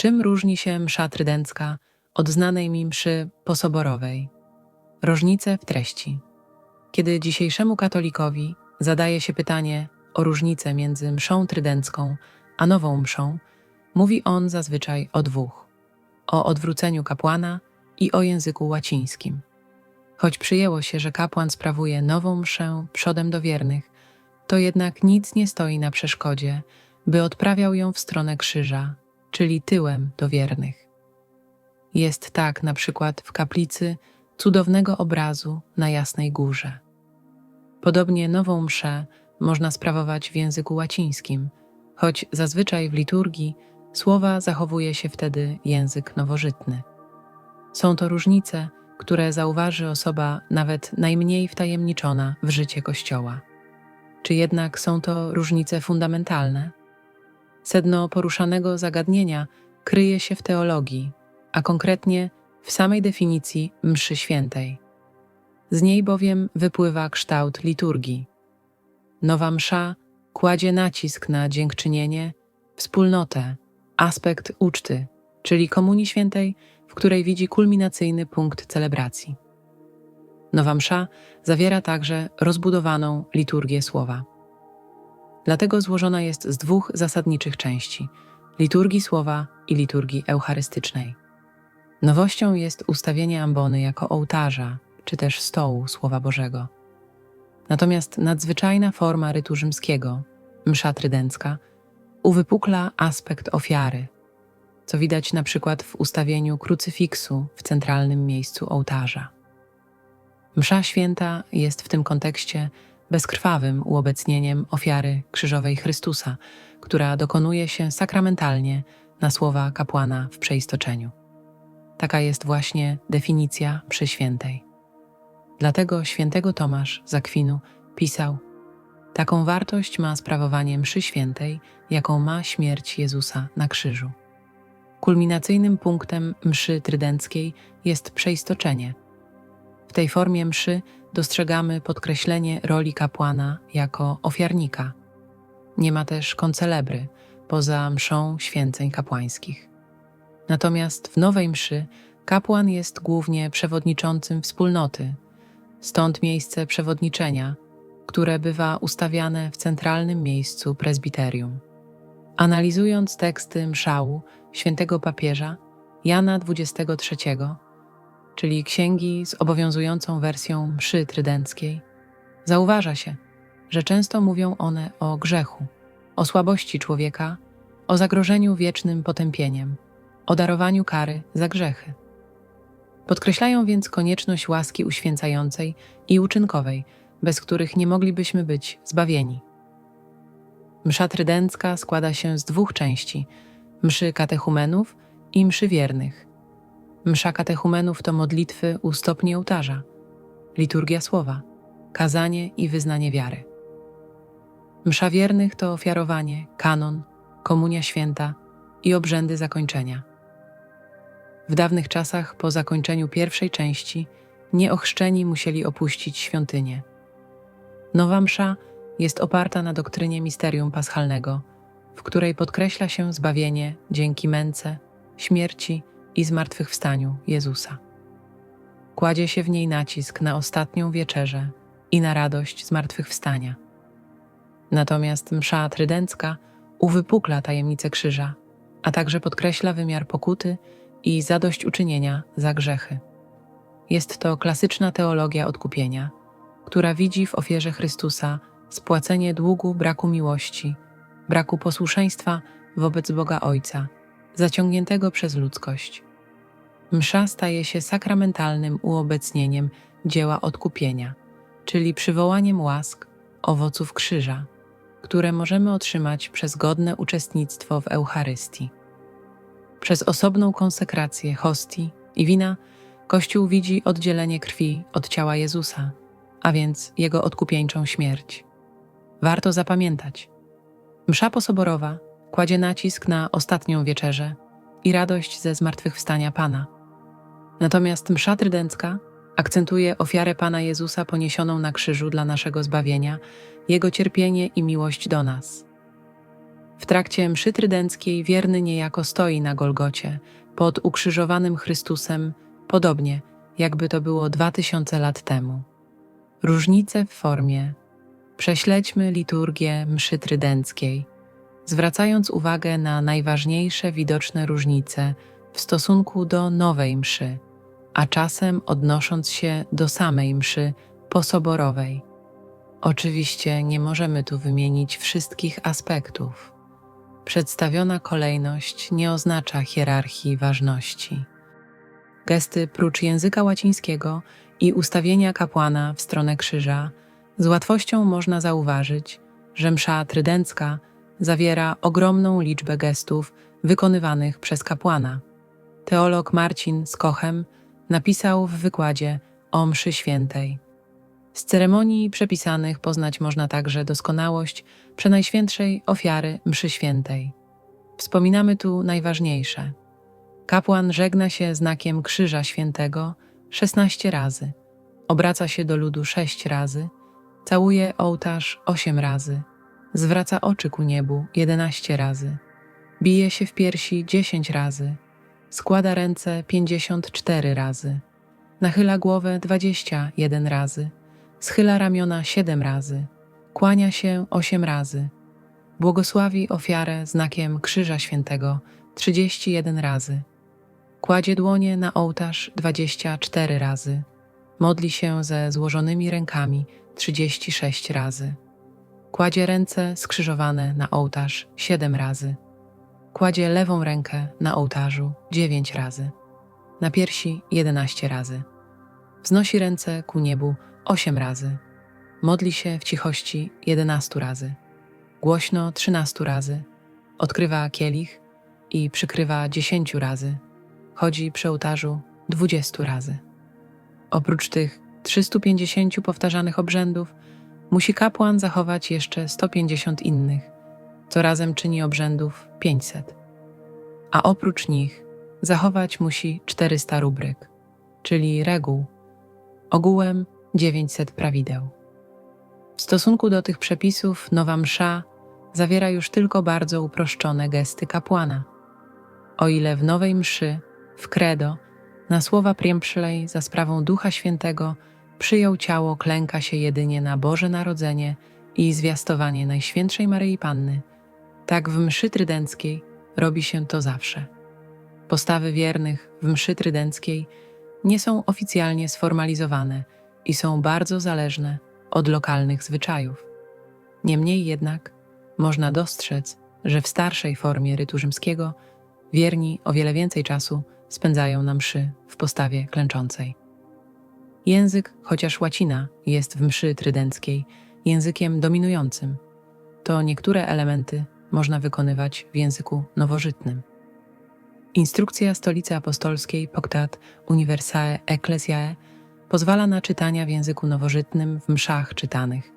Czym różni się msza trydencka od znanej mi mszy posoborowej? Różnice w treści. Kiedy dzisiejszemu katolikowi zadaje się pytanie o różnicę między mszą trydencką a nową mszą, mówi on zazwyczaj o dwóch: o odwróceniu kapłana i o języku łacińskim. Choć przyjęło się, że kapłan sprawuje nową mszę przodem do wiernych, to jednak nic nie stoi na przeszkodzie, by odprawiał ją w stronę krzyża, czyli tyłem do wiernych. Jest tak na przykład w kaplicy cudownego obrazu na Jasnej Górze. Podobnie nową mszę można sprawować w języku łacińskim, choć zazwyczaj w liturgii słowa zachowuje się wtedy język nowożytny. Są to różnice, które zauważy osoba nawet najmniej wtajemniczona w życie Kościoła. Czy jednak są to różnice fundamentalne? Sedno poruszanego zagadnienia kryje się w teologii, a konkretnie w samej definicji mszy świętej. Z niej bowiem wypływa kształt liturgii. Nowa msza kładzie nacisk na dziękczynienie, wspólnotę, aspekt uczty, czyli Komunii Świętej, w której widzi kulminacyjny punkt celebracji. Nowa msza zawiera także rozbudowaną liturgię słowa. Dlatego złożona jest z dwóch zasadniczych części liturgii słowa i liturgii eucharystycznej. Nowością jest ustawienie ambony jako ołtarza czy też stołu Słowa Bożego. Natomiast nadzwyczajna forma rytu rzymskiego, msza trydencka, uwypukla aspekt ofiary, co widać na przykład w ustawieniu krucyfiksu w centralnym miejscu ołtarza. Msza święta jest w tym kontekście bezkrwawym uobecnieniem ofiary krzyżowej Chrystusa, która dokonuje się sakramentalnie na słowa kapłana w przeistoczeniu. Taka jest właśnie definicja mszy świętej. Dlatego świętego Tomasz z Akwinu pisał: Taką wartość ma sprawowanie mszy świętej, jaką ma śmierć Jezusa na krzyżu. Kulminacyjnym punktem mszy trydenckiej jest przeistoczenie. W tej formie mszy dostrzegamy podkreślenie roli kapłana jako ofiarnika. Nie ma też koncelebry poza mszą święceń kapłańskich. Natomiast w nowej mszy kapłan jest głównie przewodniczącym wspólnoty, stąd miejsce przewodniczenia, które bywa ustawiane w centralnym miejscu prezbiterium. Analizując teksty mszału świętego papieża Jana XXIII, czyli księgi z obowiązującą wersją mszy trydenckiej, zauważa się, że często mówią one o grzechu, o słabości człowieka, o zagrożeniu wiecznym potępieniem, o darowaniu kary za grzechy. Podkreślają więc konieczność łaski uświęcającej i uczynkowej, bez których nie moglibyśmy być zbawieni. Msza trydencka składa się z dwóch części: mszy katechumenów i mszy wiernych. Msza katechumenów to modlitwy u stopni ołtarza, liturgia słowa, kazanie i wyznanie wiary. Msza wiernych to ofiarowanie, kanon, komunia święta i obrzędy zakończenia. W dawnych czasach, po zakończeniu pierwszej części, nieochrzczeni musieli opuścić świątynię. Nowa msza jest oparta na doktrynie misterium paschalnego, w której podkreśla się zbawienie dzięki męce, śmierci i zmartwychwstaniu Jezusa. Kładzie się w niej nacisk na ostatnią wieczerzę i na radość zmartwychwstania. Natomiast msza trydencka uwypukla tajemnicę krzyża, a także podkreśla wymiar pokuty i zadośćuczynienia za grzechy. Jest to klasyczna teologia odkupienia, która widzi w ofierze Chrystusa spłacenie długu braku miłości, braku posłuszeństwa wobec Boga Ojca, zaciągniętego przez ludzkość. Msza staje się sakramentalnym uobecnieniem dzieła odkupienia, czyli przywołaniem łask, owoców krzyża, które możemy otrzymać przez godne uczestnictwo w Eucharystii. Przez osobną konsekrację hostii i wina Kościół widzi oddzielenie krwi od ciała Jezusa, a więc jego odkupieńczą śmierć. Warto zapamiętać. Msza posoborowa kładzie nacisk na ostatnią wieczerzę i radość ze zmartwychwstania Pana. Natomiast msza trydencka akcentuje ofiarę Pana Jezusa poniesioną na krzyżu dla naszego zbawienia, Jego cierpienie i miłość do nas. W trakcie mszy trydenckiej wierny niejako stoi na Golgocie, pod ukrzyżowanym Chrystusem, podobnie jakby to było dwa tysiące lat temu. Różnice w formie. Prześledźmy liturgię mszy trydenckiej, zwracając uwagę na najważniejsze widoczne różnice w stosunku do nowej mszy, a czasem odnosząc się do samej mszy posoborowej. Oczywiście nie możemy tu wymienić wszystkich aspektów. Przedstawiona kolejność nie oznacza hierarchii ważności. Gesty prócz języka łacińskiego i ustawienia kapłana w stronę krzyża, z łatwością można zauważyć, że msza trydencka zawiera ogromną liczbę gestów wykonywanych przez kapłana. Teolog Marcin z Kochem napisał w wykładzie o mszy świętej. Z ceremonii przepisanych poznać można także doskonałość przenajświętszej ofiary mszy świętej. Wspominamy tu najważniejsze. Kapłan żegna się znakiem Krzyża Świętego 16 razy, obraca się do ludu sześć razy, całuje ołtarz osiem razy, zwraca oczy ku niebu 11 razy, bije się w piersi 10 razy, składa ręce 54 razy, nachyla głowę 21 razy, schyla ramiona 7 razy, kłania się 8 razy, błogosławi ofiarę znakiem Krzyża Świętego 31 razy, kładzie dłonie na ołtarz 24 razy, modli się ze złożonymi rękami 36 razy, kładzie ręce skrzyżowane na ołtarz 7 razy, kładzie lewą rękę na ołtarzu 9 razy, na piersi 11 razy, wznosi ręce ku niebu 8 razy, modli się w cichości 11 razy, głośno 13 razy, odkrywa kielich i przykrywa 10 razy, chodzi przy ołtarzu 20 razy. Oprócz tych 350 powtarzanych obrzędów, musi kapłan zachować jeszcze 150 innych, co razem czyni obrzędów 500. A oprócz nich zachować musi 400 rubryk, czyli reguł, ogółem 900 prawideł. W stosunku do tych przepisów nowa msza zawiera już tylko bardzo uproszczone gesty kapłana. O ile w nowej mszy, w credo, na słowa priempszlej za sprawą Ducha Świętego przyjął ciało klęka się jedynie na Boże Narodzenie i zwiastowanie Najświętszej Maryi Panny, tak w mszy trydenckiej robi się to zawsze. Postawy wiernych w mszy trydenckiej nie są oficjalnie sformalizowane i są bardzo zależne od lokalnych zwyczajów. Niemniej jednak można dostrzec, że w starszej formie rytu rzymskiego wierni o wiele więcej czasu spędzają na mszy w postawie klęczącej. Język, chociaż łacina jest w mszy trydenckiej językiem dominującym, to niektóre elementy można wykonywać w języku nowożytnym. Instrukcja Stolicy Apostolskiej Poctat Universae Ecclesiae pozwala na czytania w języku nowożytnym w mszach czytanych,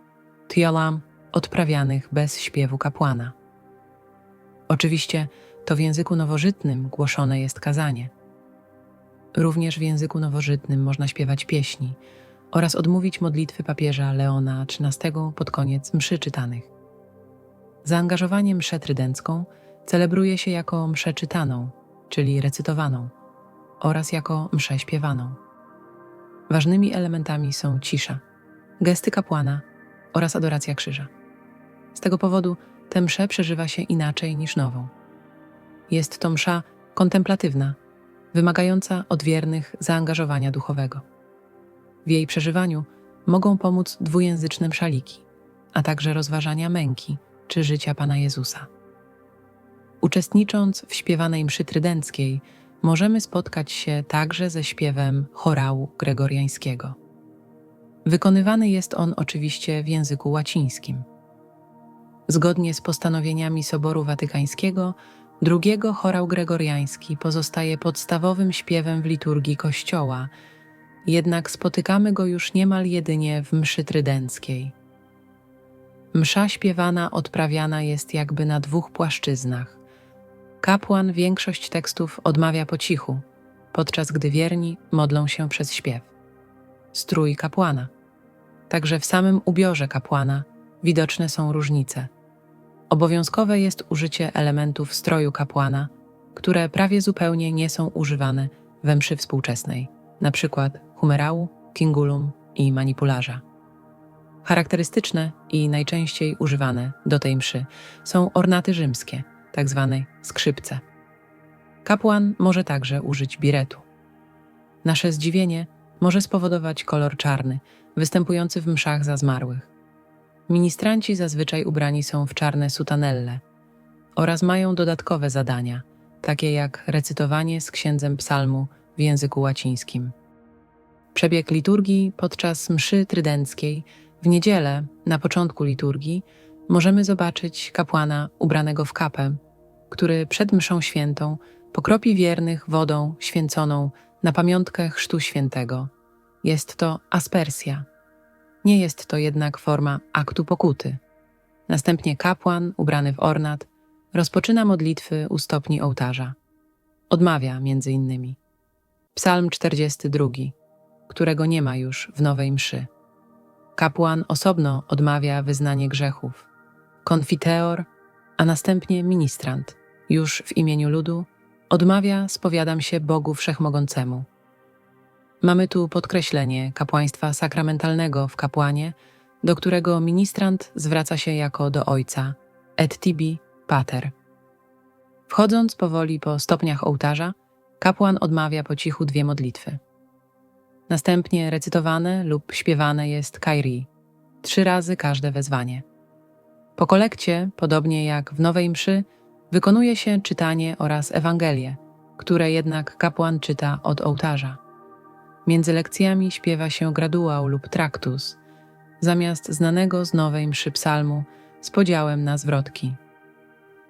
tiolam odprawianych bez śpiewu kapłana. Oczywiście to w języku nowożytnym głoszone jest kazanie. Również w języku nowożytnym można śpiewać pieśni oraz odmówić modlitwy papieża Leona XIII pod koniec mszy czytanych. Zaangażowanie mszę trydencką celebruje się jako mszę czytaną, czyli recytowaną, oraz jako mszę śpiewaną. Ważnymi elementami są cisza, gesty kapłana oraz adoracja krzyża. Z tego powodu tę mszę przeżywa się inaczej niż nową. Jest to msza kontemplatywna, wymagająca od wiernych zaangażowania duchowego. W jej przeżywaniu mogą pomóc dwujęzyczne mszaliki, a także rozważania męki czy życia Pana Jezusa. Uczestnicząc w śpiewanej mszy trydenckiej, możemy spotkać się także ze śpiewem chorału gregoriańskiego. Wykonywany jest on oczywiście w języku łacińskim. Zgodnie z postanowieniami Soboru Watykańskiego, drugiego chorał gregoriański pozostaje podstawowym śpiewem w liturgii Kościoła, jednak spotykamy go już niemal jedynie w mszy trydenckiej. Msza śpiewana odprawiana jest jakby na dwóch płaszczyznach. Kapłan większość tekstów odmawia po cichu, podczas gdy wierni modlą się przez śpiew. Strój kapłana. Także w samym ubiorze kapłana widoczne są różnice. Obowiązkowe jest użycie elementów stroju kapłana, które prawie zupełnie nie są używane we mszy współczesnej, np. humerału, kingulum i manipularza. Charakterystyczne i najczęściej używane do tej mszy są ornaty rzymskie, tzw. skrzypce. Kapłan może także użyć biretu. Nasze zdziwienie może spowodować kolor czarny, występujący w mszach za zmarłych. Ministranci zazwyczaj ubrani są w czarne sutanelle oraz mają dodatkowe zadania, takie jak recytowanie z księdzem psalmu w języku łacińskim. Przebieg liturgii podczas mszy trydenckiej w niedzielę, na początku liturgii, możemy zobaczyć kapłana ubranego w kapę, który przed mszą świętą pokropi wiernych wodą święconą na pamiątkę Chrztu Świętego. Jest to aspersja. Nie jest to jednak forma aktu pokuty. Następnie kapłan, ubrany w ornat, rozpoczyna modlitwy u stopni ołtarza. Odmawia między innymi Psalm 42, którego nie ma już w nowej mszy. Kapłan osobno odmawia wyznanie grzechów. Konfiteor, a następnie ministrant, już w imieniu ludu, odmawia spowiadam się Bogu Wszechmogącemu. Mamy tu podkreślenie kapłaństwa sakramentalnego w kapłanie, do którego ministrant zwraca się jako do ojca, et tibi pater. Wchodząc powoli po stopniach ołtarza, kapłan odmawia po cichu dwie modlitwy. Następnie recytowane lub śpiewane jest kairi, trzy razy każde wezwanie. Po kolekcie, podobnie jak w Nowej Mszy, wykonuje się czytanie oraz Ewangelię, które jednak kapłan czyta od ołtarza. Między lekcjami śpiewa się graduał lub traktus, zamiast znanego z Nowej Mszy psalmu z podziałem na zwrotki.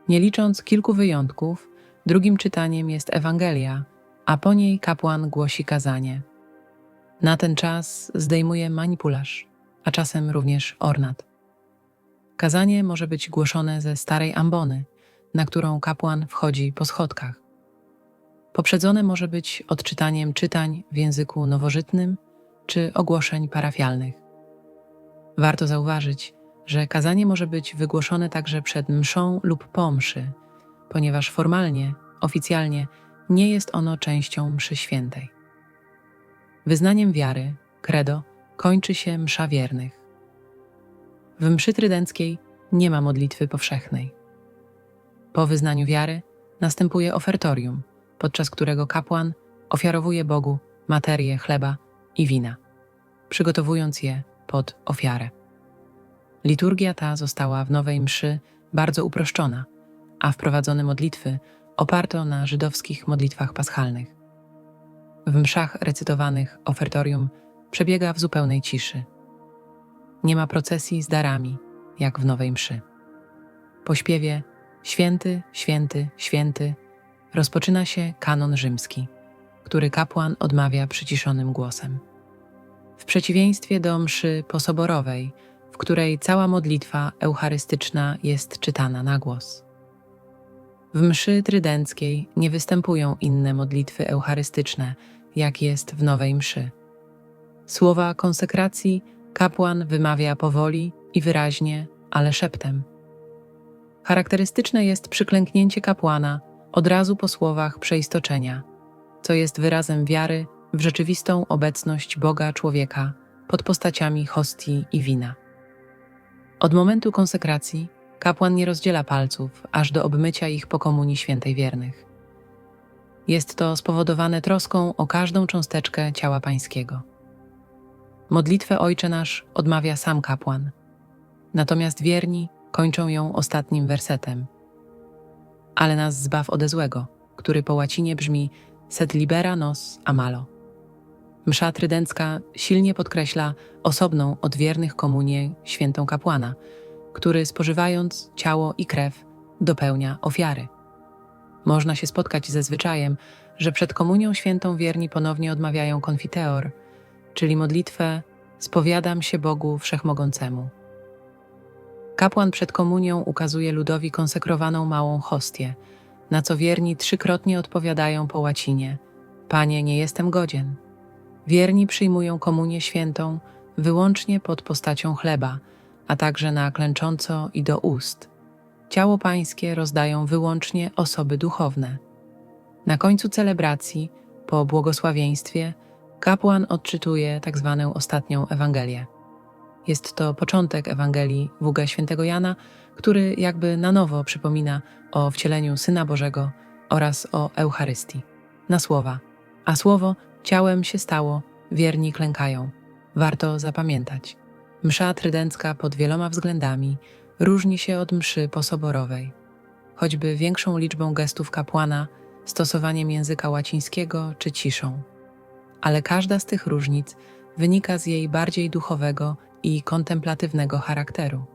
Nie licząc kilku wyjątków, drugim czytaniem jest Ewangelia, a po niej kapłan głosi kazanie. Na ten czas zdejmuje manipularz, a czasem również ornat. Kazanie może być głoszone ze starej ambony, na którą kapłan wchodzi po schodkach. Poprzedzone może być odczytaniem czytań w języku nowożytnym czy ogłoszeń parafialnych. Warto zauważyć, że kazanie może być wygłoszone także przed mszą lub po mszy, ponieważ formalnie, oficjalnie nie jest ono częścią mszy świętej. Wyznaniem wiary, credo, kończy się msza wiernych. W mszy trydenckiej nie ma modlitwy powszechnej. Po wyznaniu wiary następuje ofertorium, podczas którego kapłan ofiarowuje Bogu materię chleba i wina, przygotowując je pod ofiarę. Liturgia ta została w nowej mszy bardzo uproszczona, a wprowadzone modlitwy oparto na żydowskich modlitwach paschalnych. W mszach recytowanych ofertorium przebiega w zupełnej ciszy. Nie ma procesji z darami, jak w nowej mszy. Po śpiewie Święty, święty, święty rozpoczyna się kanon rzymski, który kapłan odmawia przyciszonym głosem. W przeciwieństwie do mszy posoborowej, w której cała modlitwa eucharystyczna jest czytana na głos. W mszy trydenckiej nie występują inne modlitwy eucharystyczne, jak jest w nowej mszy. Słowa konsekracji kapłan wymawia powoli i wyraźnie, ale szeptem. Charakterystyczne jest przyklęknięcie kapłana od razu po słowach przeistoczenia, co jest wyrazem wiary w rzeczywistą obecność Boga człowieka pod postaciami hostii i wina. Od momentu konsekracji kapłan nie rozdziela palców aż do obmycia ich po komunii świętej wiernych. Jest to spowodowane troską o każdą cząsteczkę ciała pańskiego. Modlitwę Ojcze Nasz odmawia sam kapłan, natomiast wierni kończą ją ostatnim wersetem. Ale nas zbaw ode złego, który po łacinie brzmi sed libera nos amalo. Msza trydencka silnie podkreśla osobną od wiernych komunię świętą kapłana, który spożywając ciało i krew dopełnia ofiary. Można się spotkać ze zwyczajem, że przed komunią świętą wierni ponownie odmawiają konfiteor, czyli modlitwę Spowiadam się Bogu Wszechmogącemu. Kapłan przed komunią ukazuje ludowi konsekrowaną małą hostię, na co wierni trzykrotnie odpowiadają po łacinie: Panie, nie jestem godzien. Wierni przyjmują komunię świętą wyłącznie pod postacią chleba, a także na klęcząco i do ust. ciało pańskie rozdają wyłącznie osoby duchowne. Na końcu celebracji, po błogosławieństwie, kapłan odczytuje tzw. ostatnią Ewangelię. Jest to początek Ewangelii WG świętego Jana, który jakby na nowo przypomina o wcieleniu Syna Bożego oraz o Eucharystii. Na słowa. A słowo ciałem się stało, wierni klękają. Warto zapamiętać. Msza trydencka pod wieloma względami różni się od mszy posoborowej. Choćby większą liczbą gestów kapłana, stosowaniem języka łacińskiego czy ciszą. Ale każda z tych różnic wynika z jej bardziej duchowego i kontemplatywnego charakteru.